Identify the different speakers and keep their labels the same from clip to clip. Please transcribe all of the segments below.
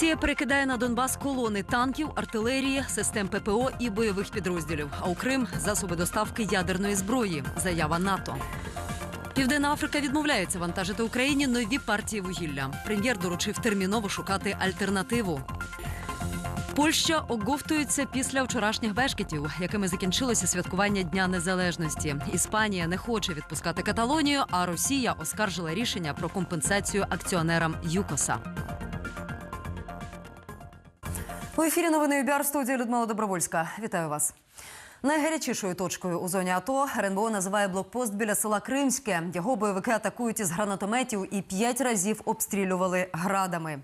Speaker 1: Росія перекидає на Донбас колони танків, артилерії, систем ППО і бойових підрозділів. А у Крим засоби доставки ядерної зброї. Заява НАТО. Південна Африка відмовляється вантажити Україні нові партії вугілля. Прем'єр доручив терміново шукати альтернативу. Польща оговтується після вчорашніх бешкетів, якими закінчилося святкування Дня Незалежності. Іспанія не хоче відпускати Каталонію, а Росія оскаржила рішення про компенсацію акціонерам ЮКОСа. У ефірі новини ЮБІАР студії Людмила Добровольська. Вітаю вас. Найгарячішою точкою у зоні АТО РНБО називає блокпост біля села Кримське. Його бойовики атакують із гранатометів і п'ять разів обстрілювали градами.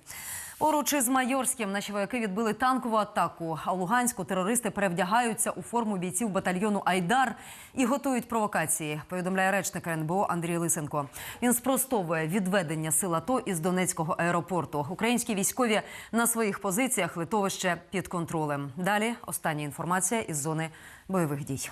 Speaker 1: Поруч із Майорським наші вояки відбили танкову атаку. А у Луганську терористи перевдягаються у форму бійців батальйону Айдар і готують провокації. Повідомляє речник РНБО Андрій Лисенко. Він спростовує відведення сил АТО із Донецького аеропорту. Українські військові на своїх позиціях литовище під контролем. Далі остання інформація із зони бойових дій.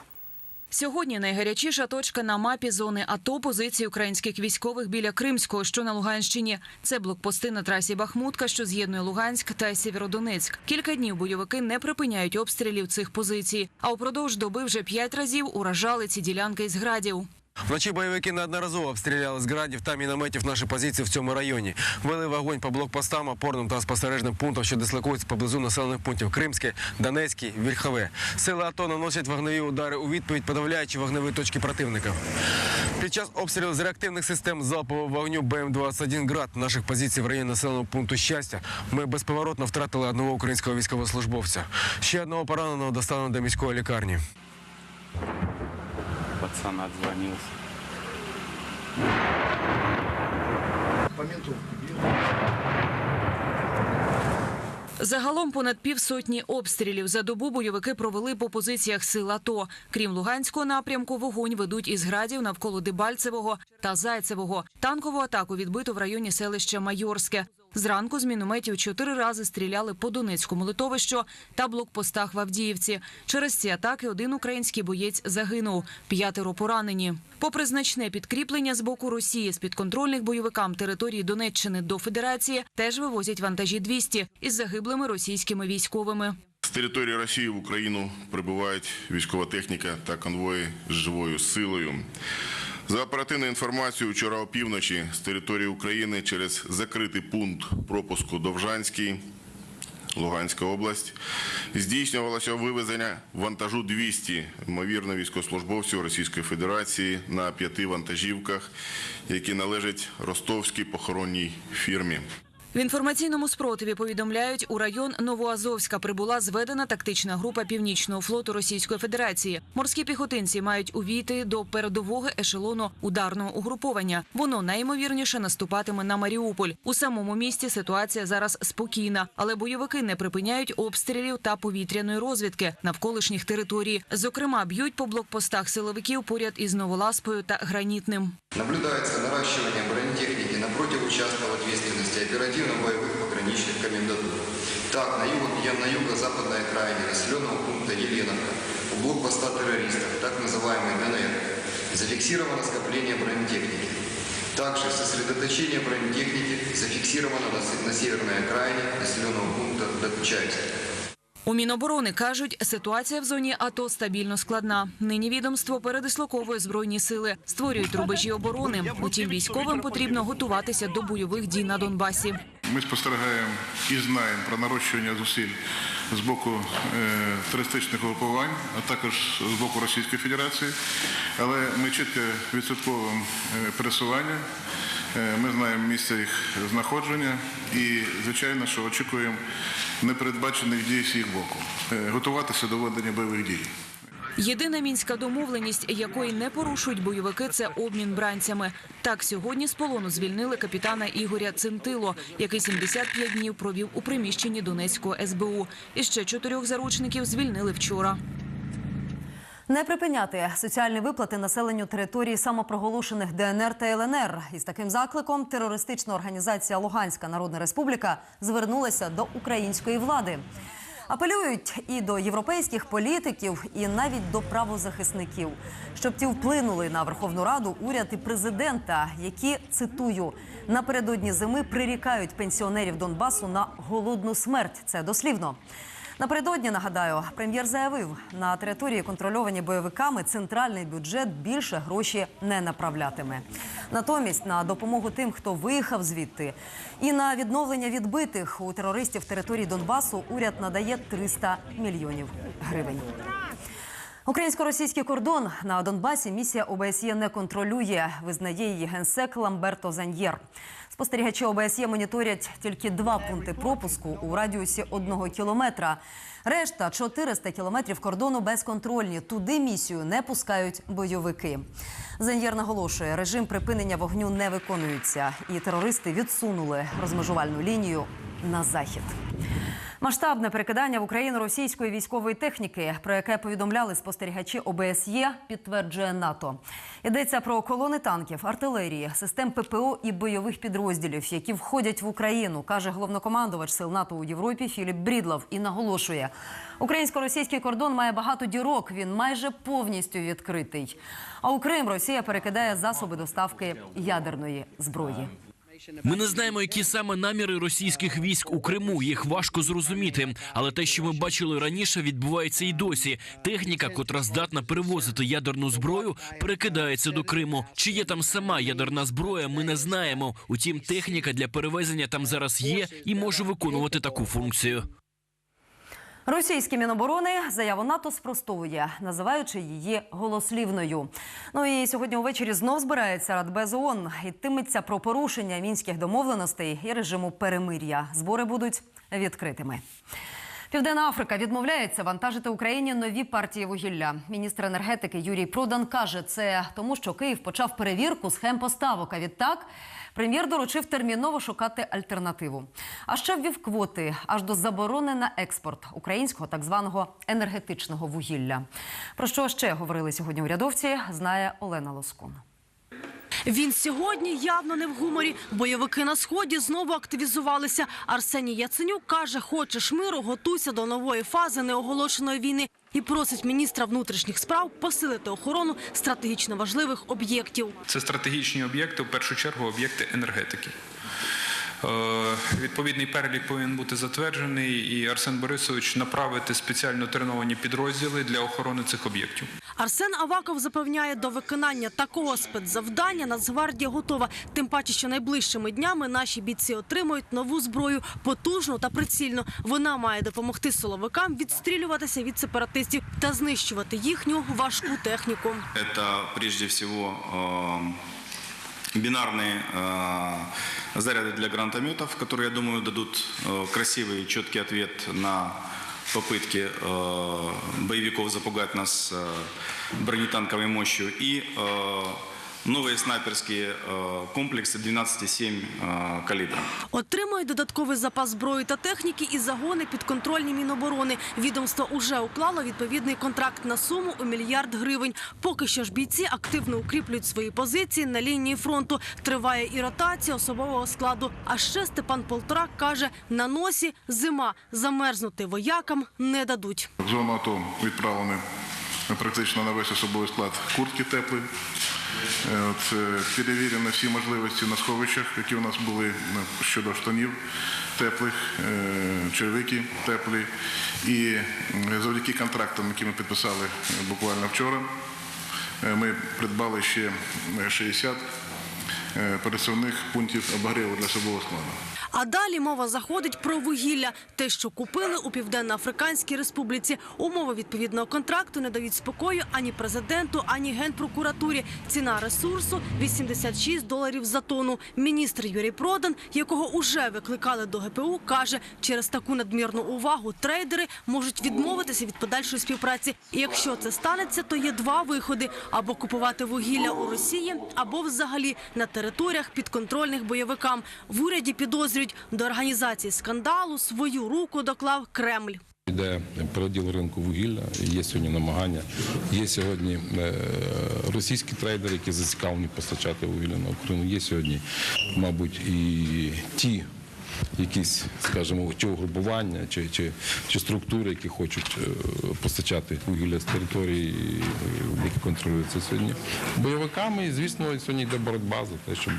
Speaker 2: Сьогодні найгарячіша точка на мапі зони АТО позиції українських військових біля Кримського, що на Луганщині. Це блокпости на трасі Бахмутка, що з'єднує Луганськ та Сєвєродонецьк. Кілька днів бойовики не припиняють обстрілів цих позицій. А упродовж доби вже п'ять разів уражали ці ділянки із градів.
Speaker 3: Вночі бойовики неодноразово обстріляли з градів та мінометів наші позиції в цьому районі. Вели вогонь по блокпостам, опорним та спостережним пунктам, що дислокуються поблизу населених пунктів Кримське, Донецьке, Вільхове. Сили АТО наносять вогневі удари у відповідь, подавляючи вогневі точки противника. Під час обстрілів з реактивних систем залпового вогню БМ-21 «Град» наших позицій в районі населеного пункту щастя ми безповоротно втратили одного українського військовослужбовця. Ще одного пораненого доставлено до міської лікарні.
Speaker 4: Пацан отзвонился.
Speaker 2: Загалом понад півсотні обстрілів за добу бойовики провели по позиціях сил АТО. Крім Луганського напрямку, вогонь ведуть із градів навколо Дебальцевого та Зайцевого. Танкову атаку відбито в районі селища Майорське. Зранку з мінометів чотири рази стріляли по Донецькому литовищу та блокпостах в Авдіївці. Через ці атаки один український боєць загинув, п'ятеро поранені. Попри значне підкріплення з боку Росії з підконтрольних бойовикам території Донеччини до Федерації, теж вивозять вантажі 200 із загиблими російськими військовими.
Speaker 5: З території Росії в Україну прибувають військова техніка та конвої з живою силою. За оперативною інформацією, вчора опівночі з території України через закритий пункт пропуску Довжанський, Луганська область, здійснювалося вивезення вантажу 200, ймовірно, військовослужбовців Російської Федерації на п'яти вантажівках, які належать ростовській похоронній фірмі.
Speaker 2: В інформаційному спротиві повідомляють, у район Новоазовська прибула зведена тактична група Північного флоту Російської Федерації. Морські піхотинці мають увійти до передового ешелону ударного угруповання. Воно найімовірніше наступатиме на Маріуполь. У самому місті ситуація зараз спокійна, але бойовики не припиняють обстрілів та повітряної розвідки навколишніх територій. Зокрема, б'ють по блокпостах силовиків поряд із Новоласпою та Гранітним.
Speaker 6: Наблюдается наращивание бронетехники напротив участков ответственности оперативно-боевых пограничных комендатур. Так, на, юго, на юго-западной окраине населенного пункта Еленовка у блокпоста террористов, так называемый ДНР, зафиксировано скопление бронетехники. Также сосредоточение бронетехники зафиксировано на, на северной окраине населенного пункта Докучаевск.
Speaker 2: У Міноборони кажуть, ситуація в зоні АТО стабільно складна. Нині відомство передислоковує збройні сили, створюють рубежі оборони. Утім, військовим потрібно готуватися до бойових дій на Донбасі.
Speaker 7: Ми спостерігаємо і знаємо про нарощування зусиль з боку е, терористичних групувань, а також з боку Російської Федерації. Але ми чітко відслідковуємо е, пересування. Е, Ми знаємо місце їх знаходження і, звичайно, що очікуємо непередбачених дій з їх боку. Е, Готуватися до ведення бойових дій.
Speaker 2: Єдина мінська домовленість, якої не порушують бойовики, це обмін бранцями. Так сьогодні з полону звільнили капітана Ігоря Цинтило, який 75 днів провів у приміщенні Донецького СБУ. І ще чотирьох заручників звільнили вчора.
Speaker 1: Не припиняти соціальні виплати населенню території самопроголошених ДНР та ЛНР. Із таким закликом терористична організація Луганська Народна Республіка звернулася до української влади. Апелюють і до європейських політиків, і навіть до правозахисників, щоб ті вплинули на Верховну Раду, уряд і президента, які цитую напередодні зими прирікають пенсіонерів Донбасу на голодну смерть. Це дослівно. Напередодні нагадаю, прем'єр заявив, на території контрольовані бойовиками центральний бюджет більше гроші не направлятиме. Натомість на допомогу тим, хто виїхав звідти, і на відновлення відбитих у терористів території Донбасу уряд надає 300 мільйонів гривень. Українсько-російський кордон на Донбасі місія ОБСЄ не контролює, визнає її генсек Ламберто Заньєр. Спостерігачі ОБСЄ моніторять тільки два пункти пропуску у радіусі одного кілометра. Решта 400 кілометрів кордону безконтрольні. Туди місію не пускають бойовики. Заньєр наголошує, режим припинення вогню не виконується, і терористи відсунули розмежувальну лінію на захід. Масштабне перекидання в Україну російської військової техніки, про яке повідомляли спостерігачі ОБСЄ, підтверджує НАТО. Йдеться про колони танків, артилерії, систем ППО і бойових підрозділів, які входять в Україну, каже головнокомандувач сил НАТО у Європі Філіп Брідлов і наголошує: українсько-російський кордон має багато дірок. Він майже повністю відкритий. А у Крим Росія перекидає засоби доставки ядерної зброї.
Speaker 4: Ми не знаємо, які саме наміри російських військ у Криму. Їх важко зрозуміти. Але те, що ми бачили раніше, відбувається і досі. Техніка, котра здатна перевозити ядерну зброю, перекидається до Криму. Чи є там сама ядерна зброя? Ми не знаємо. Утім, техніка для перевезення там зараз є і може виконувати таку функцію.
Speaker 1: Російські міноборони заяву НАТО спростовує, називаючи її голослівною. Ну і сьогодні увечері знов збирається Радбез ООН. Йтиметься про порушення мінських домовленостей і режиму перемир'я. Збори будуть відкритими. Південна Африка відмовляється вантажити Україні нові партії вугілля. Міністр енергетики Юрій Продан каже, це тому, що Київ почав перевірку схем поставок. А відтак прем'єр доручив терміново шукати альтернативу. А ще ввів квоти аж до заборони на експорт українського так званого енергетичного вугілля. Про що ще говорили сьогодні урядовці, знає Олена Лоскун.
Speaker 8: Він сьогодні явно не в гуморі. Бойовики на сході знову активізувалися. Арсеній Яценюк каже: хочеш миру, готуйся до нової фази неоголошеної війни і просить міністра внутрішніх справ посилити охорону стратегічно важливих об'єктів.
Speaker 9: Це стратегічні об'єкти, в першу чергу об'єкти енергетики. Е, Відповідний перелік повинен бути затверджений, і Арсен Борисович направити спеціально треновані підрозділи для охорони цих об'єктів.
Speaker 8: Арсен Аваков запевняє, до виконання такого спецзавдання Нацгвардія готова. Тим паче, що найближчими днями наші бійці отримують нову зброю, потужну та прицільну. Вона має допомогти силовикам відстрілюватися від сепаратистів та знищувати їхню важку техніку.
Speaker 10: Это прежде всего э, бинарные э, заряды для гранатометов, которые, я думаю, дадут э, красивый и четкий ответ на попытки э, боевиков запугать нас э, бронетанковой мощью. И э, новые снайперские э, комплексы 12,7 э, калибра.
Speaker 8: Отримують додатковий запас зброї та техніки і загони підконтрольні Міноборони. Відомство уже уклало відповідний контракт на суму у мільярд гривень. Поки що ж бійці активно укріплюють свої позиції на лінії фронту. Триває і ротація особового складу. А ще Степан Полторак каже: на носі зима замерзнути воякам не дадуть.
Speaker 7: В зону АТО відправлені практично на весь особовий склад куртки теплі. Е, От, е, перевірено всі можливості на сховищах, які у нас були щодо штанів теплих, е, червики теплі. І завдяки контрактам, які ми підписали буквально вчора, ми придбали ще е, 60 е, пересувних пунктів обогріву для особового складу.
Speaker 8: А далі мова заходить про вугілля. Те, що купили у Південно-Африканській Республіці. Умови відповідного контракту не дають спокою ані президенту, ані генпрокуратурі. Ціна ресурсу 86 доларів за тонну. Міністр Юрій Продан, якого уже викликали до ГПУ, каже, через таку надмірну увагу трейдери можуть відмовитися від подальшої співпраці. І якщо це станеться, то є два виходи: або купувати вугілля у Росії, або взагалі на територіях підконтрольних бойовикам. В уряді підозрюють до організації скандалу свою руку доклав Кремль.
Speaker 11: Йде переділ ринку вугілля, є сьогодні намагання. Є сьогодні е, російські трейдери, які зацікавлені постачати вугілля на Україну. Є сьогодні, мабуть, і ті якісь, скажімо, чи угрупування, чи, чи, чи структури, які хочуть е, постачати вугілля з території, які контролюються сьогодні бойовиками. І, звісно, сьогодні йде боротьба за те, щоб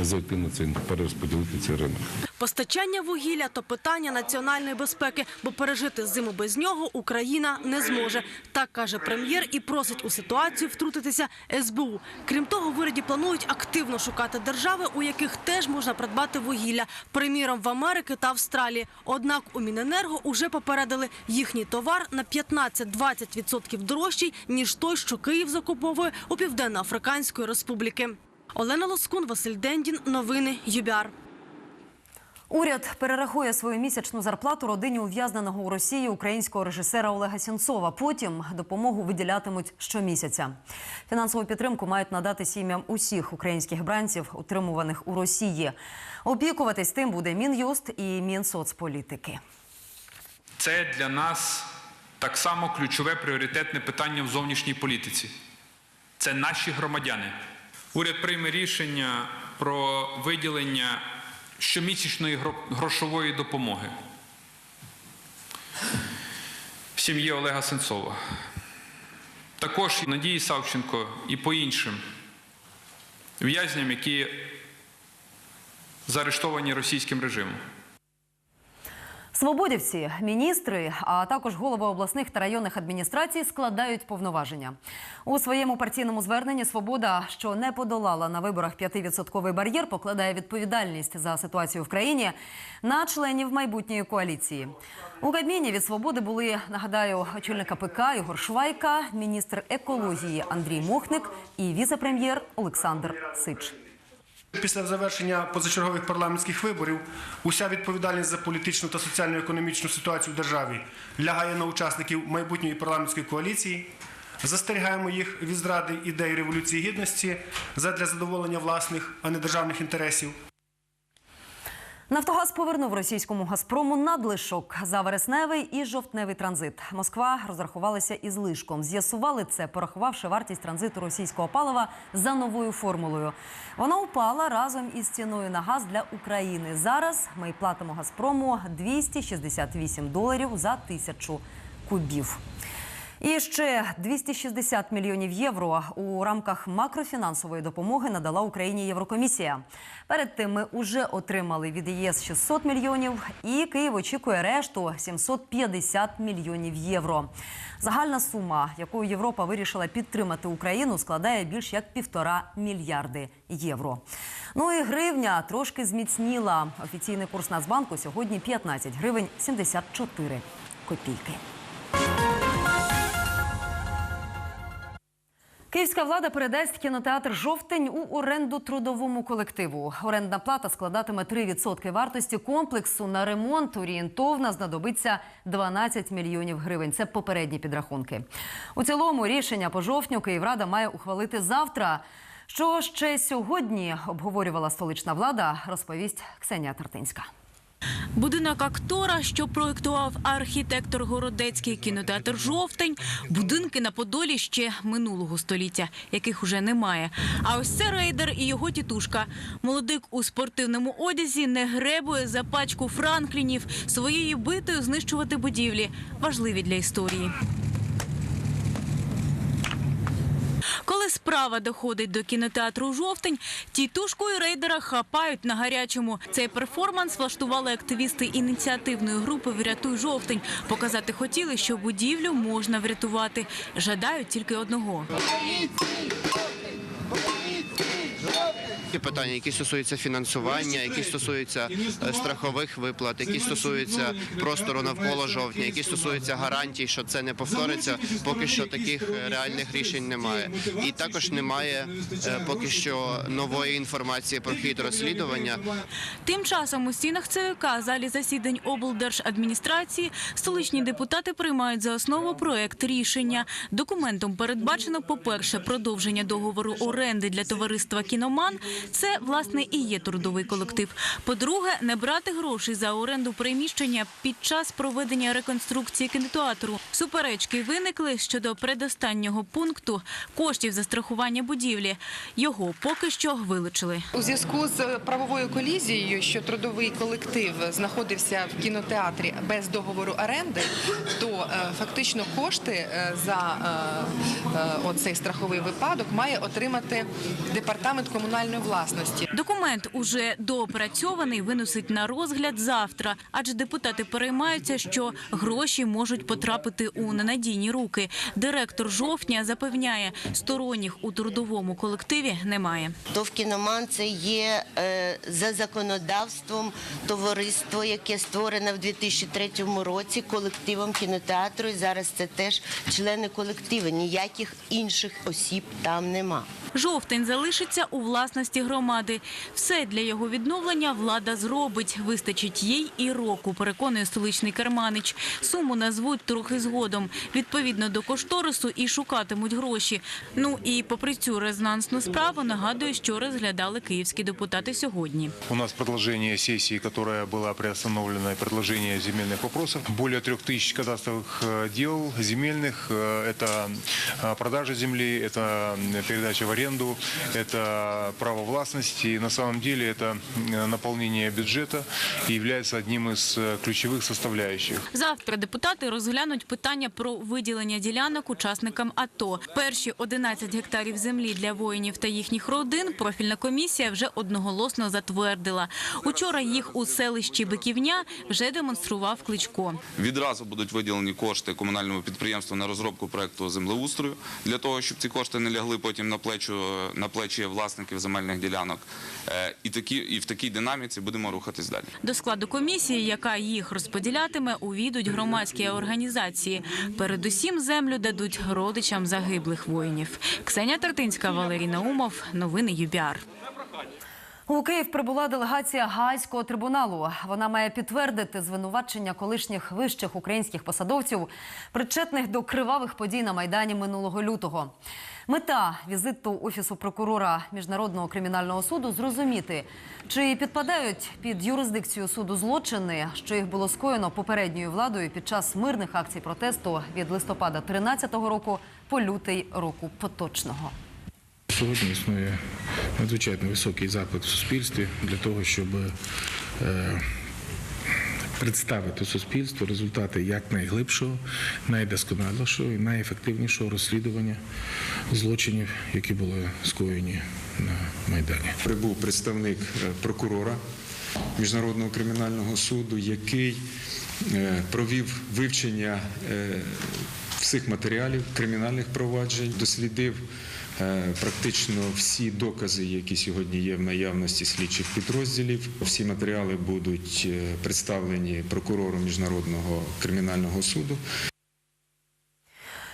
Speaker 11: зайти на цей перерозподілити цей ринок.
Speaker 8: Постачання вугілля то питання національної безпеки, бо пережити зиму без нього Україна не зможе. Так каже прем'єр і просить у ситуацію втрутитися СБУ. Крім того, в уряді планують активно шукати держави, у яких теж можна придбати вугілля. Приміром, в Америки та Австралії. Однак у Міненерго уже попередили їхній товар на 15-20% дорожчий ніж той, що Київ закуповує у Південно-Африканської Республіки. Олена Лоскун, Василь Дендін. Новини ЮБІАР.
Speaker 1: Уряд перерахує свою місячну зарплату родині ув'язненого у Росії українського режисера Олега Сінцова. Потім допомогу виділятимуть щомісяця. Фінансову підтримку мають надати сім'ям усіх українських бранців, утримуваних у Росії. Опікуватись тим буде Мін'юст і Мінсоцполітики.
Speaker 9: Це для нас так само ключове пріоритетне питання в зовнішній політиці. Це наші громадяни. Уряд прийме рішення про виділення щомісячної грошової допомоги сім'ї Олега Сенцова. Також Надії Савченко і по іншим в'язням, які заарештовані російським режимом.
Speaker 1: Свободівці, міністри, а також голови обласних та районних адміністрацій складають повноваження. У своєму партійному зверненні Свобода, що не подолала на виборах 5-відсотковий бар'єр, покладає відповідальність за ситуацію в країні на членів майбутньої коаліції. У Кабміні від свободи були нагадаю очільник АПК Ігор Швайка, міністр екології Андрій Мохник і віце-прем'єр Олександр Сич.
Speaker 12: Після завершення позачергових парламентських виборів уся відповідальність за політичну та соціально-економічну ситуацію в державі лягає на учасників майбутньої парламентської коаліції. Застерігаємо їх від зради ідей революції гідності задля задоволення власних, а не державних інтересів.
Speaker 1: Нафтогаз повернув російському Газпрому надлишок за вересневий і жовтневий транзит. Москва розрахувалася із лишком. З'ясували це, порахувавши вартість транзиту російського палива за новою формулою. Вона упала разом із ціною на газ для України. Зараз ми платимо Газпрому 268 доларів за тисячу кубів. І ще 260 мільйонів євро у рамках макрофінансової допомоги надала Україні Єврокомісія. Перед тим ми вже отримали від ЄС 600 мільйонів, і Київ очікує решту 750 мільйонів євро. Загальна сума, якою Європа вирішила підтримати Україну, складає більш як півтора мільярди євро. Ну і гривня трошки зміцніла. Офіційний курс Нацбанку сьогодні 15 гривень 74 копійки. Київська влада передасть кінотеатр Жовтень у оренду трудовому колективу. Орендна плата складатиме 3% вартості комплексу. На ремонт орієнтовно знадобиться 12 мільйонів гривень. Це попередні підрахунки. У цілому рішення по жовтню Київрада має ухвалити завтра. Що ще сьогодні обговорювала столична влада, розповість Ксенія Тартинська.
Speaker 13: Будинок актора, що проєктував архітектор Городецький кінотеатр Жовтень, будинки на Подолі ще минулого століття, яких уже немає. А ось це рейдер і його тітушка. Молодик у спортивному одязі не гребує за пачку франклінів своєю битою знищувати будівлі, важливі для історії. Коли справа доходить до кінотеатру Жовтень, тітушку і рейдера хапають на гарячому. Цей перформанс влаштували активісти ініціативної групи Врятуй жовтень. Показати хотіли, що будівлю можна врятувати. Жадають тільки одного.
Speaker 14: Ті питання, які стосуються фінансування, які стосуються е, страхових виплат, які стосуються простору навколо жовтня, які стосуються гарантій, що це не повториться. Поки що таких е, реальних рішень немає. І також немає е, поки що нової інформації про хід розслідування.
Speaker 13: Тим часом у стінах ЦВК, залі засідань облдержадміністрації, столичні депутати приймають за основу проект рішення. Документом передбачено, по-перше, продовження договору оренди для товариства «Кіноман» Це власне і є трудовий колектив. По-друге, не брати грошей за оренду приміщення під час проведення реконструкції кінотеатру. Суперечки виникли щодо предостаннього пункту коштів за страхування будівлі. Його поки що вилучили.
Speaker 15: У зв'язку з правовою колізією, що трудовий колектив знаходився в кінотеатрі без договору оренди, то е, фактично кошти е, за е, оцей страховий випадок має отримати департамент комунальної власності.
Speaker 13: Документ уже доопрацьований, виносить на розгляд завтра, адже депутати переймаються, що гроші можуть потрапити у ненадійні руки. Директор жовтня запевняє, сторонніх у трудовому колективі немає.
Speaker 16: ТОВ «Кіноман» – це є е, за законодавством товариство, яке створено в 2003 році колективом кінотеатру. І зараз це теж члени колективу. Ніяких інших осіб там нема.
Speaker 13: Жовтень залишиться у власності громади. Все для його відновлення влада зробить. Вистачить їй і року, переконує столичний керманич. Суму назвуть трохи згодом. Відповідно до кошторису і шукатимуть гроші. Ну і попри цю резонансну справу нагадую, що розглядали київські депутати сьогодні.
Speaker 17: У нас продолжение сессии, которая была приостановлена, и продолжение земельных вопросов. Более трех тысяч кадастровых э, дел земельных. Э, Это э, продажа земли, это м, передача в аренду, это право властности. И на самом деле это м, наполнение бюджета и является одним из э, ключевых составляющих.
Speaker 13: Завтра депутати розглянуть питання про виділення ділянок учасникам АТО. Перші 11 гектарів землі для воїнів та їхніх родин профільна комісія вже одноголосно затвердила. Учора їх у селищі Биківня вже демонстрував Кличко.
Speaker 18: Відразу будуть виділені кошти комунальному підприємству на розробку проекту землеустрою для того, щоб ці кошти не лягли потім на плечу на плечі власників земельних ділянок. Е, І такі і в такій динаміці будемо рухатись далі.
Speaker 13: До складу комісії, яка їх розподілятиме, увійдуть громадські організації. Передусім землю дадуть родичам загиблих воїнів. Ксенія Тартинська, Валерій Наумов. Новини ЮБІАР.
Speaker 1: У Київ прибула делегація Гаазького трибуналу. Вона має підтвердити звинувачення колишніх вищих українських посадовців, причетних до кривавих подій на майдані минулого лютого. Мета візиту офісу прокурора міжнародного кримінального суду зрозуміти, чи підпадають під юрисдикцію суду злочини, що їх було скоєно попередньою владою під час мирних акцій протесту від листопада 13 року по лютий року поточного.
Speaker 19: Сьогодні існує надзвичайно високий заклик в суспільстві для того, щоб е, представити суспільству результати якнайглибшого, найдосконалішого і найефективнішого розслідування злочинів, які були скоєні на Майдані.
Speaker 20: Прибув представник е, прокурора Міжнародного кримінального суду, який е, провів вивчення всіх матеріалів кримінальних проваджень, дослідив практично всі докази, які сьогодні є в наявності слідчих підрозділів. Всі матеріали будуть е, представлені прокурору Міжнародного кримінального суду.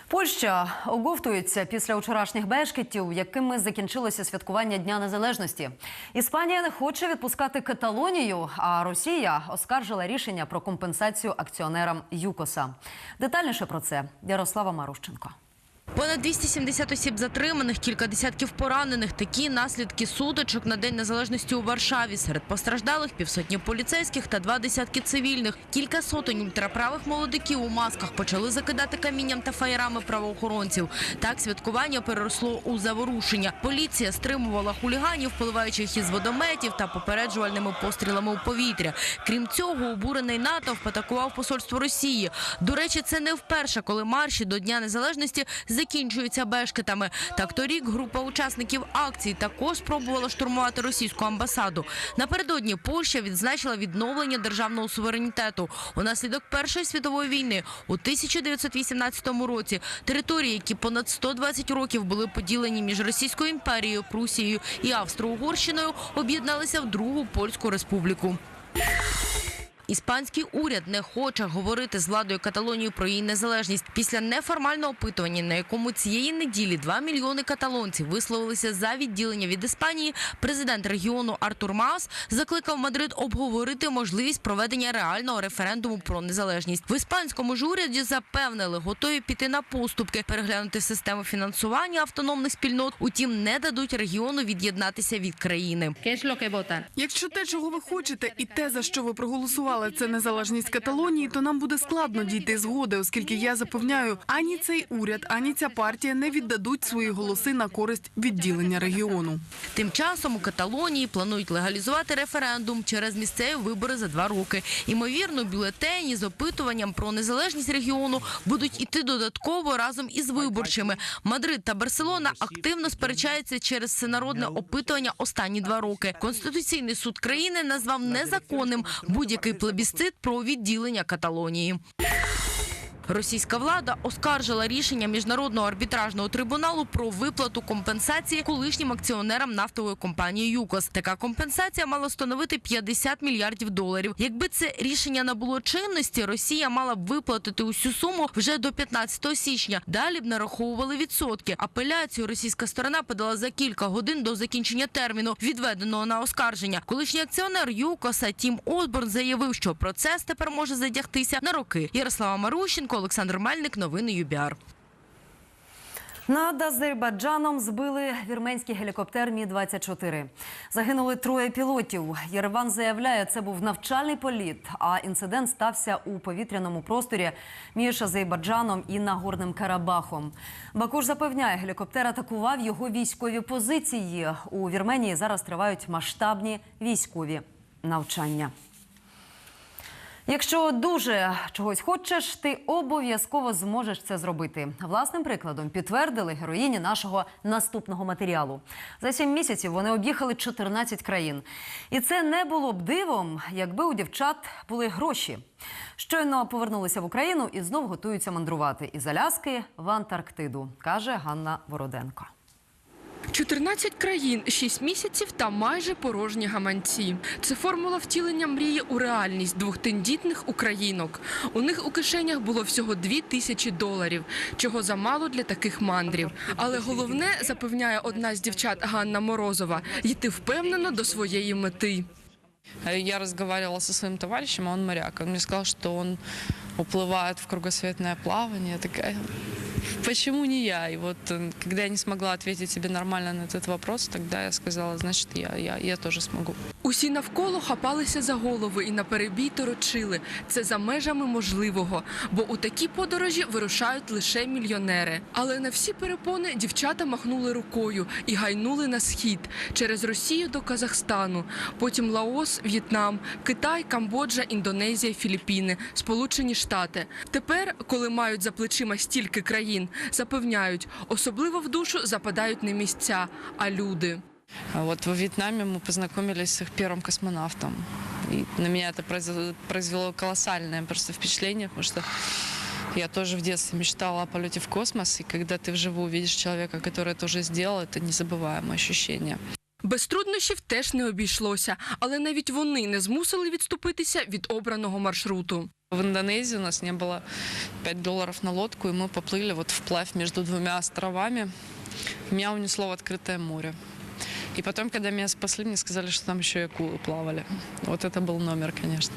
Speaker 1: Польща оговтується після вчорашніх бешкетів, якими закінчилося святкування Дня Незалежності. Іспанія не хоче відпускати Каталонію, а Росія оскаржила рішення про компенсацію акціонерам ЮКОСа. Детальніше про це Ярослава Марущенко.
Speaker 21: Понад 270 осіб затриманих, кілька десятків поранених. Такі наслідки сутичок на День Незалежності у Варшаві. Серед постраждалих півсотні поліцейських та два десятки цивільних. Кілька сотень ультраправих молодиків у масках почали закидати камінням та фаєрами правоохоронців. Так святкування переросло у заворушення. Поліція стримувала хуліганів, поливаючи їх із водометів та попереджувальними пострілами у повітря. Крім цього, обурений натовп атакував посольство Росії. До речі, це не вперше, коли марші до Дня Незалежності закінчуються бешкетами. Так торік група учасників акції також спробувала штурмувати російську амбасаду. Напередодні Польща відзначила відновлення державного суверенітету. Унаслідок Першої світової війни у 1918 році території, які понад 120 років були поділені між Російською імперією, Прусією і Австро-Угорщиною, об'єдналися в Другу Польську республіку. Іспанський уряд не хоче говорити з владою Каталонії про її незалежність. Після неформального опитування, на якому цієї неділі 2 мільйони каталонців висловилися за відділення від Іспанії, президент регіону Артур Маус закликав Мадрид обговорити можливість проведення реального референдуму про незалежність. В іспанському ж уряді запевнили, готові піти на поступки, переглянути систему фінансування автономних спільнот. Утім, не дадуть регіону від'єднатися від країни.
Speaker 22: Якщо те, чого ви хочете, і те, за що ви проголосували, це незалежність Каталонії, то нам буде складно дійти згоди, оскільки я запевняю, ані цей уряд, ані ця партія не віддадуть свої голоси на користь відділення регіону.
Speaker 21: Тим часом у Каталонії планують легалізувати референдум через місцеві вибори за два роки. Імовірно, бюлетені з опитуванням про незалежність регіону будуть іти додатково разом із виборчими. Мадрид та Барселона активно сперечаються через всенародне опитування останні два роки. Конституційний суд країни назвав незаконним будь-який плебісцит про відділення Каталонії. Російська влада оскаржила рішення міжнародного арбітражного трибуналу про виплату компенсації колишнім акціонерам нафтової компанії ЮКОС. Така компенсація мала становити 50 мільярдів доларів. Якби це рішення набуло чинності, Росія мала б виплатити усю суму вже до 15 січня. Далі б нараховували відсотки. Апеляцію російська сторона подала за кілька годин до закінчення терміну, відведеного на оскарження. Колишній акціонер ЮКОСа Тім Осборн заявив, що процес тепер може затягтися на роки. Ярослава Марущенко, Олександр Мельник, новини ЮБІАР.
Speaker 1: Над Азербайджаном збили вірменський гелікоптер Мі-24. Загинули троє пілотів. Єреван заявляє, це був навчальний політ, а інцидент стався у повітряному просторі між Азербайджаном і Нагорним Карабахом. Баку ж запевняє, гелікоптер атакував його військові позиції. У Вірменії зараз тривають масштабні військові навчання. Якщо дуже чогось хочеш, ти обов'язково зможеш це зробити. Власним прикладом підтвердили героїні нашого наступного матеріалу. За сім місяців вони об'їхали 14 країн. І це не було б дивом, якби у дівчат були гроші. Щойно повернулися в Україну і знов готуються мандрувати із Аляски в Антарктиду, каже Ганна Вороденко.
Speaker 23: 14 країн, 6 місяців та майже порожні гаманці. Це формула втілення мрії у реальність двох тендітних українок. У них у кишенях було всього 2 тисячі доларів, чого замало для таких мандрів. Але головне, запевняє одна з дівчат Ганна Морозова, йти впевнено до своєї мети.
Speaker 24: Я разговаривала со своим товарищем, а он моряк. Он мне сказал, что он уплывает в кругосветное плавание. Я такая, почему не я? И вот э, когда я не смогла ответить себе нормально на этот вопрос, тогда я сказала, значит, я, я, я тоже смогу.
Speaker 23: Усі навколо хапалися за голови і на перебій торочили. Це за межами можливого, бо у такі подорожі вирушають лише мільйонери. Але на всі перепони дівчата махнули рукою і гайнули на схід через Росію до Казахстану, потім Лаос, В'єтнам, Китай, Камбоджа, Індонезія, Філіппіни, Сполучені Штати. Тепер, коли мають за плечима стільки країн, запевняють, особливо в душу западають не місця, а люди.
Speaker 24: А Вот во Вьетнаме мы познакомились с их первым космонавтом. И на меня это произвело, произвело колоссальное просто впечатление, потому что я тоже в детстве мечтала о полете в космос, и когда ты вживую видишь человека, который это уже сделал, это незабываемое ощущение.
Speaker 23: Без труднощів теж не обійшлося, але навіть вони не змусили відступитися від обраного маршруту.
Speaker 24: В Индонезии у нас не было 5 долларов на лодку, и мы поплыли вот вплавь между двумя островами. Меня унесло в открытое море. И потом, когда меня спасли, мне сказали, что там еще и акулы плавали. Вот это был номер, конечно.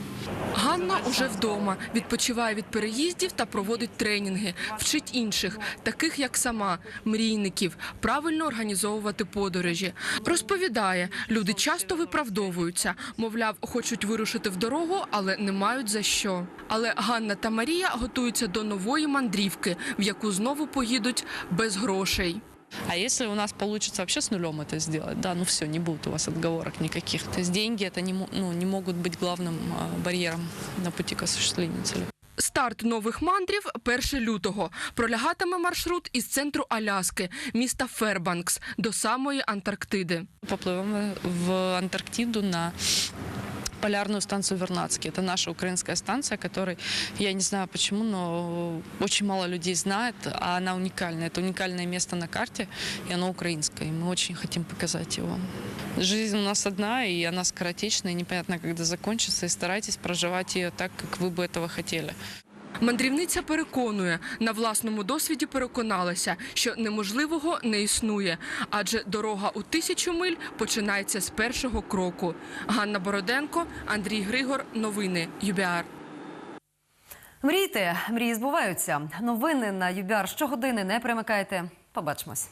Speaker 23: Ганна уже вдома, відпочиває від переїздів та проводить тренінги, вчить інших, таких як сама, мрійників, правильно організовувати подорожі. Розповідає, люди часто виправдовуються, мовляв, хочуть вирушити в дорогу, але не мають за що. Але Ганна та Марія готуються до нової мандрівки, в яку знову поїдуть без грошей.
Speaker 24: А если у нас получится вообще с нулем это сделать, да, ну все, не будет у вас отговорок никаких. То есть деньги это не, мо- ну, не могут быть главным а, барьером на пути к осуществлению цели.
Speaker 23: Старт нових мандрів 1 лютого. Пролягатиме маршрут із центру Аляски, міста Фербанкс, до самої Антарктиди.
Speaker 24: Поплывем в Антарктиду на полярную станцию Вернадский. Это наша украинская станция, которой, я не знаю почему, но очень мало людей знает, а она уникальная. Это уникальное место на карте, и оно украинское. И мы очень хотим показать его. Жизнь у нас одна, и она скоротечная, и непонятно, когда закончится, и старайтесь проживать ее так, как вы бы этого хотели.
Speaker 23: Мандрівниця переконує, на власному досвіді переконалася, що неможливого не існує, адже дорога у тисячу миль починається з першого кроку. Ганна Бороденко, Андрій Григор. Новини ЮБІАР.
Speaker 1: Мрійте, мрії збуваються. Новини на ЮБІАР щогодини не примикайте. Побачимось.